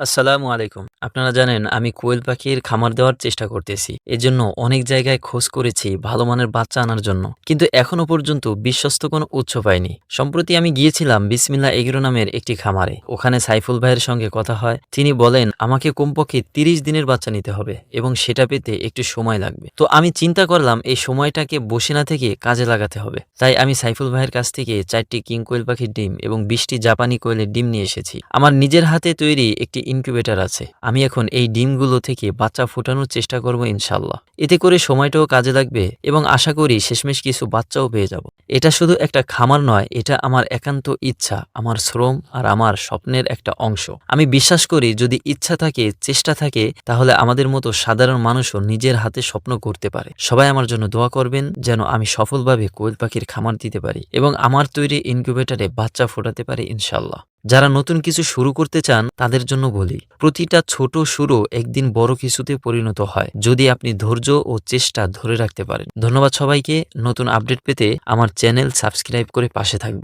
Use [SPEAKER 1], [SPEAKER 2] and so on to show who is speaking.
[SPEAKER 1] আসসালামু আলাইকুম। আপনারা জানেন, আমি কোয়েল পাখির খামার দেওয়ার চেষ্টা করতেছি। এজন্য অনেক জায়গায় খোঁজ করেছি ভালো মানের বাচ্চা আনার জন্য। কিন্তু এখনও পর্যন্ত বিশ্বস্ত কোনো উৎস পাইনি। সম্প্রতি আমি গিয়েছিলাম বিসমিল্লা এগরো নামের একটি খামারে। ওখানে সাইফুল ভাইয়ের সঙ্গে কথা হয়। তিনি বলেন, আমাকে কমপক্ষে তিরিশ দিনের বাচ্চা নিতে হবে এবং সেটা পেতে একটু সময় লাগবে। তো আমি চিন্তা করলাম, এই সময়টাকে বসে না থেকে কাজে লাগাতে হবে। তাই আমি সাইফুল ভাইয়ের কাছ থেকে চারটি কিং কোয়েল পাখির ডিম এবং বিশটি জাপানি কোয়েলের ডিম নিয়ে এসেছি। আমার নিজের হাতে তৈরি একটি ইনকিউবেটর আছে। আমি এখন এই ডিমগুলো থেকে বাচ্চা ফোটানোর চেষ্টা করব ইনশাল্লাহ। এতে করে সময়টাও কাজে লাগবে এবং আশা করি শেষমেশ কিছু বাচ্চাও পেয়ে যাব। এটা শুধু একটা খামার নয়, এটা আমার একান্ত ইচ্ছা, আমার শ্রম আর আমার স্বপ্নের একটা অংশ। আমি বিশ্বাস করি যদি ইচ্ছা থাকে, চেষ্টা থাকে, তাহলে আমাদের মতো সাধারণ মানুষও নিজের হাতে স্বপ্ন করতে পারে। সবাই আমার জন্য দোয়া করবেন যেন আমি সফলভাবে কোয়েল পাখির খামার দিতে পারি এবং আমার তৈরি ইনকিউবেটরে বাচ্চা ফোটাতে পারি ইনশাল্লাহ। যারা নতুন কিছু শুরু করতে চান, তাদের জন্য বলি, প্রতিটা ছোট শুরু একদিন বড় কিছুতে পরিণত হয়, যদি আপনি ধৈর্য ও চেষ্টা ধরে রাখতে পারেন। ধন্যবাদ সবাইকে, নতুন আপডেট পেতে আমার চ্যানেল সাবস্ক্রাইব করে পাশে থাকবেন।